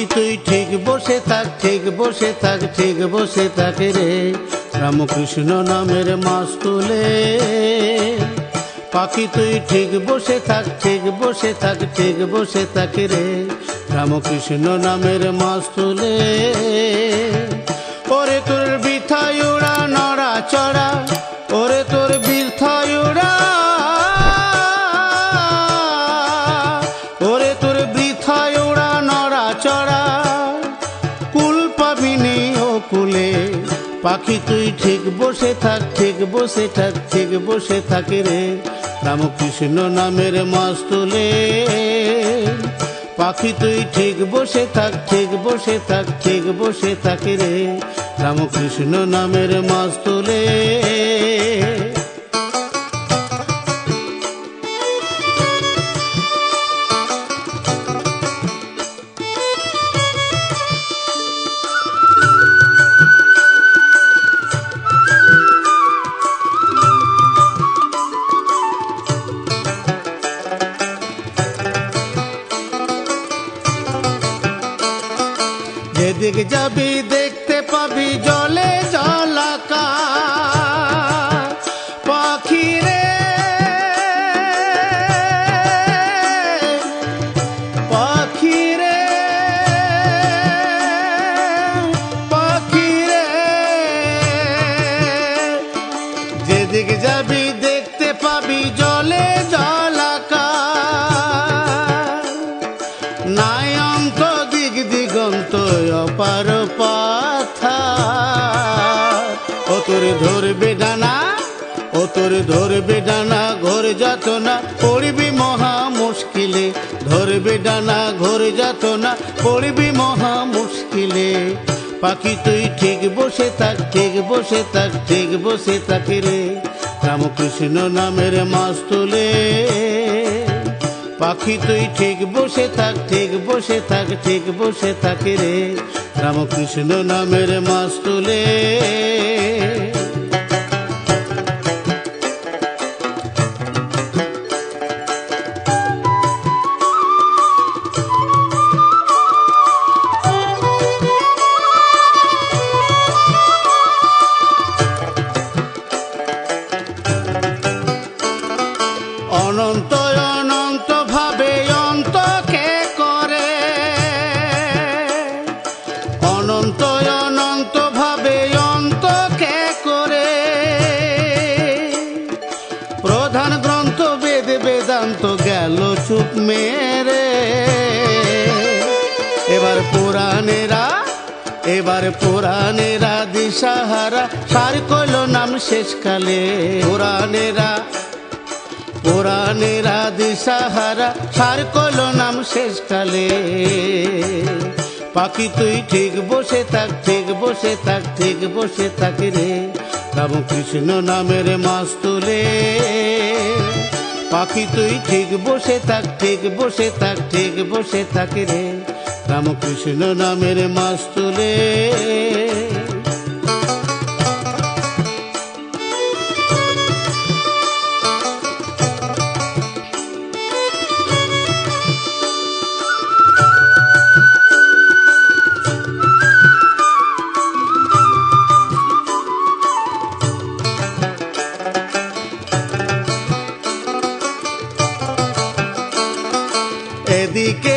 পাখি তুই ঠিক বসে থাক, ঠিক বসে থাক, ঠিক বসে থাকে রে। রামকৃষ্ণ নামের মাস তুলে। পাখি, তুই ঠিক বসে থাক, ঠিক বসে থাক, ঠিক বসে থাক রে। রামকৃষ্ণ নামের মাস তুলে। ওরে তোর বৃথায় ওড়া নড়া, চড়া পাখি, তুই ঠিক বসে থাক, ঠিক বসে থাক, ঠিক বসে থাকে রে। রামকৃষ্ণ নামের মাস তোলে পাখি, তুই ঠিক বসে থাক, ঠিক বসে থাক, ঠিক বসে থাকে রে। রামকৃষ্ণ নামের মাস তুলে যেদিক যাবি দেখতে পাবি জলে জলাকা পাখি রে পাখি রে পাখি রে যেদিক যাবি অপার পাথা। ও তোর ধরবে ডানা, ও তোর ধরবে ডানা, ঘোর যাত না পড়বি মহা মুশকিলে। ধরবে ডানা, ঘোর যাত না পড়বি মহা মুশকিলে। পাখি তুই ঠিক বসে থাক, ঠিক বসে থাক, ঠিক বসে থাকি রে। রামকৃষ্ণ নামের মাস তুলে। পাখি তুই ঠিক বসে থাক, ঠিক বসে থাক, ঠিক বসে থাকে রে। রামকৃষ্ণ নামের মাস তুলে। এবার পুরাণেরা দিশাহারা, সার কইল নাম শেষকালে। পুরাণেরা পুরাণেরা দিশাহারা, সার কল নাম শেষকালে। পাখি তুই ঠিক বসে থাক, ঠিক বসে থাক, ঠিক বসে থাক রে। রামকৃষ্ণ নামের মাস তুলে পাখি তুই ঠিক বসে থাক, ঠিক বসে থাক, ঠিক বসে থাক রে। রামকৃষ্ণ নামের মাস তুলে এদিকে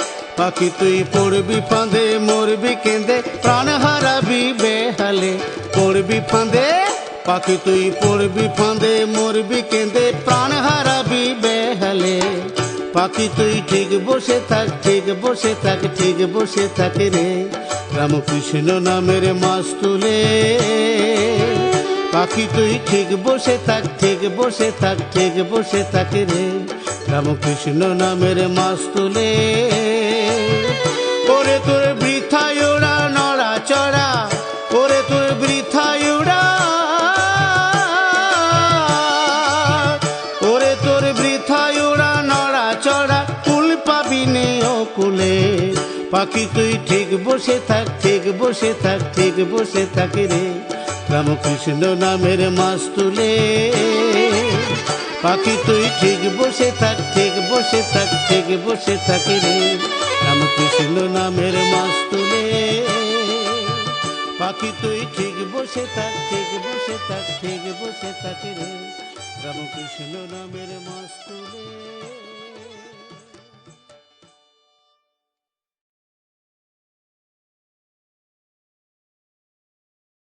পাখি তুই পড়বি ফাঁদে, মরবি কেঁদে, প্রাণ হারাবি বেহালে। পড়বি ফাঁদে, পাখি তুই পড়বি ফাঁদে, মরবি কেঁদে, প্রাণ হারাবি বেহালে। পাখি তুই ঠিক বসে থাক, ঠিক বসে থাক, ঠিক বসে থাক রে। রামকৃষ্ণ নামের মাস তুলে। পাখি তুই ঠিক বসে থাক, ঠিক বসে থাক, ঠিক বসে থাক রে। রামকৃষ্ণ নামের মাস তুলে। ওরে তোর বৃথায় নড়া চড়া, ওরে তোর বৃথায় ওরা ওরে তোর বৃথায় নড়া চড়া, কুল পাবি নে ও কুলে। পাখি তুই ঠিক বসে থাক, ঠিক বসে থাক, ঠিক বসে থাক রে। রামকৃষ্ণ নামের মাস তুলে। পাখি তুই ঠিক বসে থাক, ঠিক বসে থাক, ঠিক বসে থাকি রে। রামকৃষ্ণ নামের মাস তুলে পাখি তুই ঠিক বসে থাক, ঠিক বসে থাক, ঠিক বসে থাকি রে। রামকৃষ্ণ নামের মাস তুলে